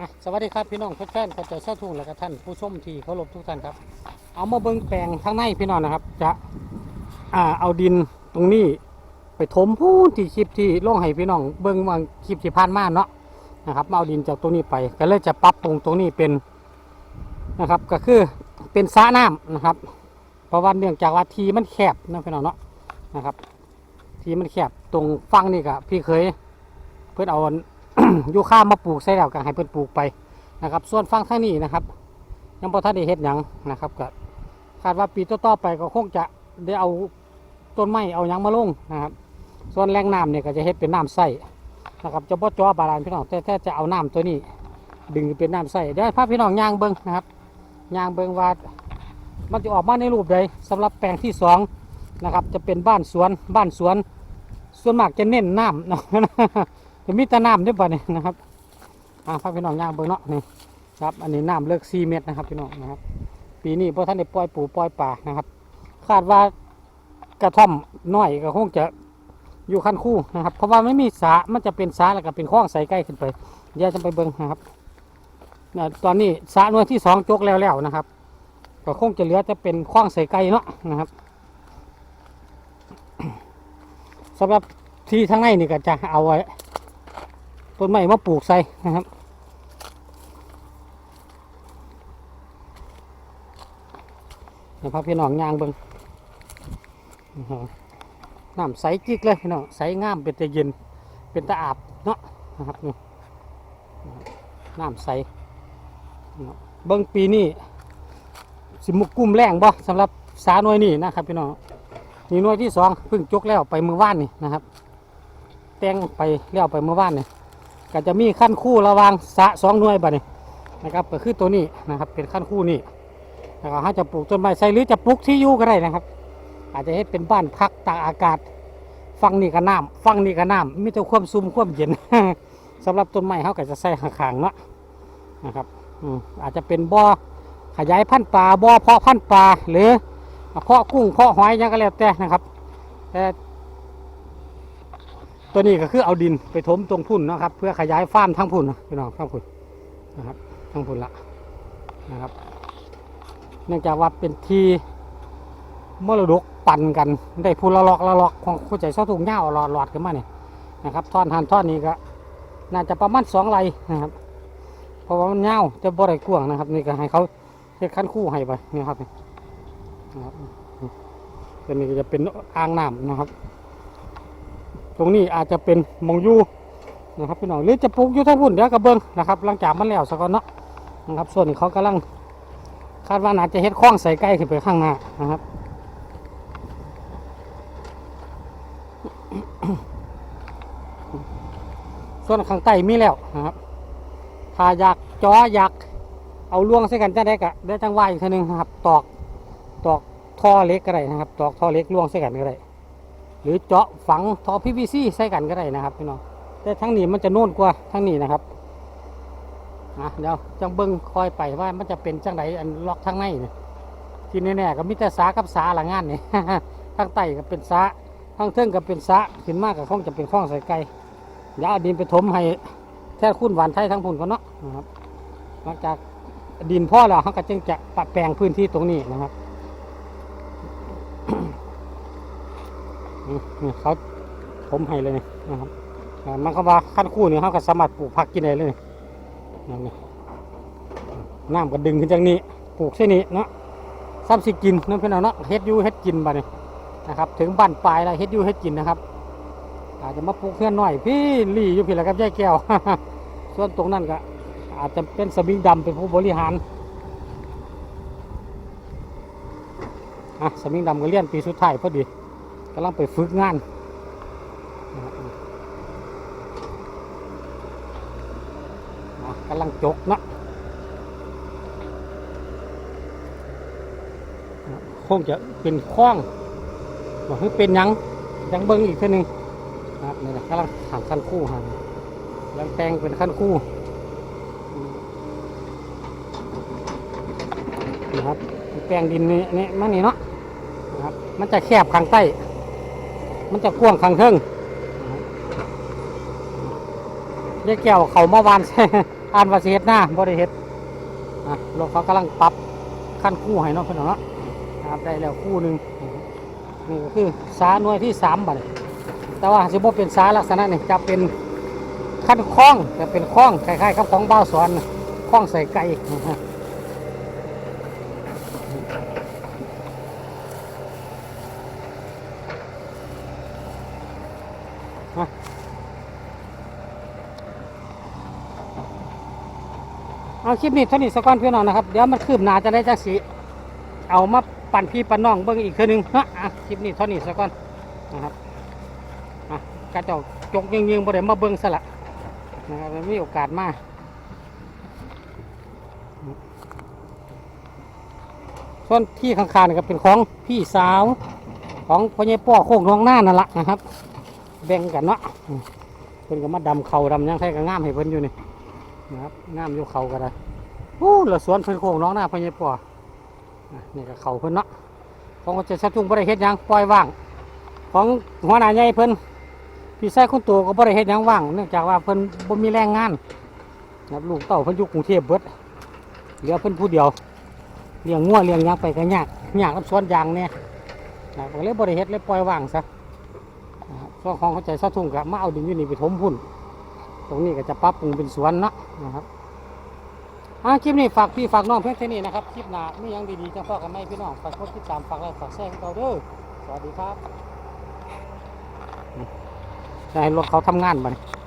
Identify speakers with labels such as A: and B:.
A: อะสวัสดีครับพี่น้องแฟนๆขาเจอเส้าทุ่งและก็ท่านผู้ชมที่เคารพทุกท่านครับ เอามาเบิ้งแปลงข้างในพี่น้องนะครับ จะอ่าเอาดินตรงนี้ ไปถมพูนที่คลิปที่ลงให้พี่น้องเบิ้งวางคลิปที่ผ่านมาเนาะนะครับมาเอาดินจากตรงนี้ไปก็เลยจะปรับปรุงตรงนี้เป็นนะครับ ก็คือเป็นสระน้ำนะครับ เพราะว่าเนื่องจากว่าทีมันแคบนะพี่น้องเนาะนะครับ ทีมันแคบตรงฟังนี่ก็พี่เคยเพื่อนเอา ยูคามาปลูกใส่แล้วก็ให้เพิ่นปลูกไปนะครับ ส่วนฝั่งทางนี้นะครับ ยังบ่ทันได้เฮ็ดหยังนะครับก็คาดว่าปีต่อๆไปก็คงจะได้เอาต้นไม้เอาหยังมาลงนะครับ ส่วนแหล่งน้ำเนี่ยก็จะเฮ็ดเป็นน้ำใสนะครับจะบ่จ่อบาดาลพี่น้องแต่แต่จะเอาน้ำตัวนี้ ดึงเป็นน้ำใสเดี๋ยวพาพี่น้องย่างเบิ่งนะครับย่างเบิ่งว่ามันจะออกมาในรูปใดสำหรับแปลงที่สองนะครับ จะเป็นบ้านสวนบ้านสวน ส่วนมากจะเน้นน้ำเนาะ จะมีแต่น้ำด้วยป่ะนี่นะครับอ่าพาพี่น้องย่างเบิ่งเนาะนี่ครับ อันนี้น้ำเลิก4เมตรนะครับพี่น้องนะครับ ปีนี้พอท่านได้ปล่อยปูปล่อยป่านะครับ คาดว่ากระท่อมน้อยก็คงจะอยู่ขั้นคู่นะครับ เพราะว่าไม่มีสามันจะเป็นสาแล้วก็เป็นคลองใสใกล้ขึ้นไปเดี๋ยวจะไปเบิ่งนะครับตอนนี้สาหน่วยที่สองจกแล้วแล้วนะครับก็คงจะเหลือจะเป็นคลองใสไก่เนาะนะครับสำหรับที่ทางในนี่ก็จะเอาไว้ ต้นไม้มาปลูกใส่นะครับเดี๋ยวพาพี่น้องย่างเบิ้งน้ำใสจิกเลยพี่น้องใสงามเป็นตะเย็นเป็นตะอาบเนาะนะครับนี่น้ำใสเบิ้งปีนี้สิมุกกุ้มแรงบ่สำหรับสาหน่วยนี่นะครับพี่น้องนี่หน่วยที่สองเพิ่งจกแล้วไปมือว่านนี่นะครับ แต่งไปเลี้ยวไปเมื่อวานนี่ ก็จะมีขั้นคู่ระวางสะสองหน่วยบัดนี้นะครับก็คือตัวนี้นะครับเป็นขั้นคู่นี้นะครับถ้าจะปลูกต้นไม้ใส่หรือจะปลูกที่อยู่ก็ได้นะครับ อาจจะให้เป็นบ้านพักตากอากาศฟังนี่ก็น้ำฟังนี่ก็น้ำมีแต่ความซุ่มความเย็นสำหรับต้นไม้เขาก็จะใส่ข้างๆเนาะนะครับอือาจจะเป็นบ่อขยายพันธุ์ปลาบ่อเพาะพันธุ์ปลาหรือเพาะกุ้งเพาะหอยยังก็แล้วแต่นะครับแต่ ตัวนี้ก็คือเอาดินไปถมตรงพุ่นนะครับ เพื่อขยายฟาร์มทั้งพุ่นนะพี่น้องทั้งพุ่นนะครับทั้งพุ่นละนะครับ เนื่องจากว่าเป็นที่มรดกปั่นกันได้พูละลอกละลอกของผู้ใจเสาถุงเงาหลอดหลอดขึ้นมาเนี่ยนะครับท่อนหันท่อนนี้ก็น่าจะประมาณสองไรนะครับ เพราะว่ามันเงาจะบ่ได้กวงนะครับ นี่ก็ให้เขาเฮ็ดขั้นคู่ให้ไปนี่ครับนี่นะครับตัวนี้จะเป็นอ่างน้ำนะครับ ตรงนี้อาจจะเป็นมองยูนะครับพี่น้องหรือจะปลูกยูทั้งพุ่นเดี๋ยวกระเบิงนะครับหลังจากมันแล้วสักก่อนเนาะนะครับ ส่วนเขากำลังคาดว่าอาจจะเฮ็ดคล้องใส่ใกล้ขึ้นไปข้างหน้านะครับส่วนข้างใต้มีแล้วนะครับ ถ้าอยากจออยากเอาล่วงใส่กันจะได้กะได้จังหวะอีกทีหนึงนะครับ ตอกตอกท่อเล็กก็ได้นะครับ ตอกท่อเล็กล่วงใส่กันก็ได้ รือเจาะฝังท่อ PVC ใส่กันก็ได้นะครับพี่น้องแต่ทั้งนี้มันจะโน่นกว่าทั้งนี้นะครับอะเดี๋ยวจังเบิ้งคอยไปว่ามันจะเป็นจังไดอันล็อกทั้งในนี่ที่แน่ๆก็มีแต่สากับสาหลังงานนี่ ทั้งใต้ก็เป็นสาทั้งเทิงก็เป็นสาขึ้นมากก็คงจะเป็นข้องใส่ไก่เดี๋ยวเอาดินไปถมให้แท้คุ้นหวานไทยทั้งพุ่นก็เนาะนะครับหลังจากดินพ่อแล้วเขาก็จึงจะปรับแปลงพื้นที่ตรงนี้นะครับ อืม นี่เขาผมให้เลยนี่นะครับมันก็ว่าขั้นคู่นี่เขาก็สามารถปลูกผักกินได้เลยนี่นี่น้ำก็ดึงขึ้นจากนี้ปลูกเส้นนี้เนาะซ้ำสิกินนั่นเพื่อนเอาเนาะเฮ็ดยูเฮ็ดกินบัดนี้นะครับถึงบ้านปลายแล้วเฮ็ดยูเฮ็ดกินนะครับอาจจะมาปลูกเพื่อนหน่อยพี่ลี่อยู่พี่ละครับยายแก้ว ส่วนตรงนั้นก็อาจจะเป็นสมิงดำเป็นผู้บริหารอะสมิงดำก็เลี้ยนปีสุดท้ายพอดีำลังไปฝึกงานกำลังจกเนาะคงจะเป็นคล้องบอกให้เป็นยังยังเบิ้งอีกทีหนึ่งนะครับนี่นะกำลังหางขั้นคู่หางกำลังแต่งเป็นขั้นคู่นะครับแปลงดินนี่นี่มันนี่เนาะนะครับมันจะแคบข้างใต้ มันจะกว้างข้งเทิงเรียกแก้วเขาเมื่อวานอ่านว่าสิเฮ็ดหน้าบ่ได้เฮ็ดอะรถเขากำลังปรับขั้นคู่ให้น้องเพิ่นเนาะครับได้แล้วคู่หนึ่งนี่ก็คือสาหน่วยที่สามบัดแต่ว่าสิบ่เป็นสาลักษณะนี่จะเป็นขั้นคล้องจะเป็นคล้องคล้ายๆกับของเบ้าสอนคล้องใส่ไก่ เอาคลิปนี้เท่านี้สักก่อนเพี่อน้องนะครับ เดี๋ยวมันคืบหน้าจะได้จักสีเอามาปั่นพี่ปั่นน้องเบิ่งอีกเทื่อนึงนะอะคลิปนี้เท่านี้สักก่อนนะครับอะกระเจกจกยิงๆบ่ได้มาเบิ่งซะละนะครับมีโอกาสมาส่วนที่ข้างๆนี่ก็เป็นของพี่สาวของพ่อใหญ่ป้อโคกน้องหน้านั่นแหละนะครับ แบ่งกันเนาะเพิ่นก็มาดำเขาดำยังไทก็งามให้เพิ่นอยู่นี่ นะครับงามอยู่เขาก็ได้โอ้ละสวนเพิ่นโค้งน้องหน้าพญายปัวอะนี่ก็เขาเพิ่นเนาะของจะสะทุ่งบ่ได้เฮ็ดยังปล่อยว่าง ของหัวหน้าใหญ่เพิ่นพี่ชายคนโตก็บ่ได้เฮ็ดยังว่างเนื่องจากว่าเพิ่นบ่มีแรงงานนะครับลูกเต้าเพิ่นอยู่กรุงเทพเบิดเหลือเพิ่นผู้เดียวเลี้ยงงัวเลี้ยงยังไปก็ยากยากกับสวนยางเนี่ยนะครับก็เลยบ่ได้เฮ็ดเลยปล่อยว่างซะนะครับส่วนของเขาใจสะทุ่งก็มาเอาดินอยู่นี่ไปถมพุ่น ตรงนี้ก็จะปรับปรุงเป็นสวนเนาะนะครับอ่าคลิปนี้ฝากพี่ฝากน้องเพื่อนที่นี้นะครับ คลิปหน้าไม่ยังดีๆจะพอกันไหมพี่น้อง ฝากกดติดตามฝากไลค์ฝากแชร์ให้เราเด้อสวัสดีครับจะให้รถเขาทำงานบัดนี้